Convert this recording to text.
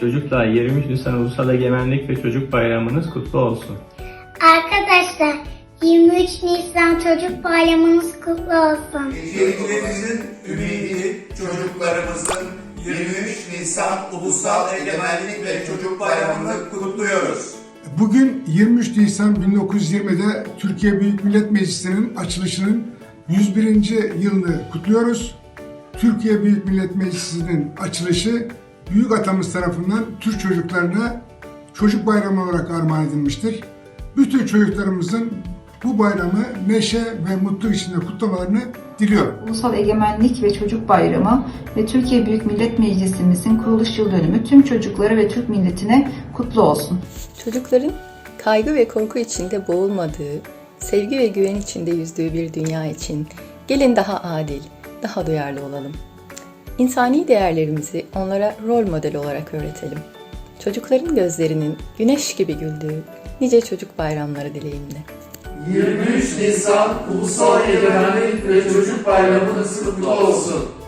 Çocuklar 23 Nisan Ulusal Egemenlik ve Çocuk Bayramınız kutlu olsun. Arkadaşlar 23 Nisan Çocuk Bayramınız kutlu olsun. Ülkemizin ümidi çocuklarımızın 23 Nisan Ulusal Egemenlik ve Çocuk Bayramı'nı kutluyoruz. Bugün 23 Nisan 1920'de Türkiye Büyük Millet Meclisi'nin açılışının 101. yılını kutluyoruz. Türkiye Büyük Millet Meclisi'nin açılışı büyük atamız tarafından Türk çocuklarına çocuk bayramı olarak armağan edilmiştir. Bütün çocuklarımızın bu bayramı neşe ve mutluluk içinde kutlamalarını diliyorum. Ulusal Egemenlik ve Çocuk Bayramı ve Türkiye Büyük Millet Meclisimizin kuruluş yıl dönümü tüm çocuklara ve Türk milletine kutlu olsun. Çocukların kaygı ve korku içinde boğulmadığı, sevgi ve güven içinde yüzdüğü bir dünya için gelin daha adil, daha duyarlı olalım. İnsani değerlerimizi onlara rol model olarak öğretelim. Çocukların gözlerinin güneş gibi güldüğü nice çocuk bayramları dileğimle. 23 Nisan Ulusal Egemenlik ve Çocuk Bayramınız kutlu olsun.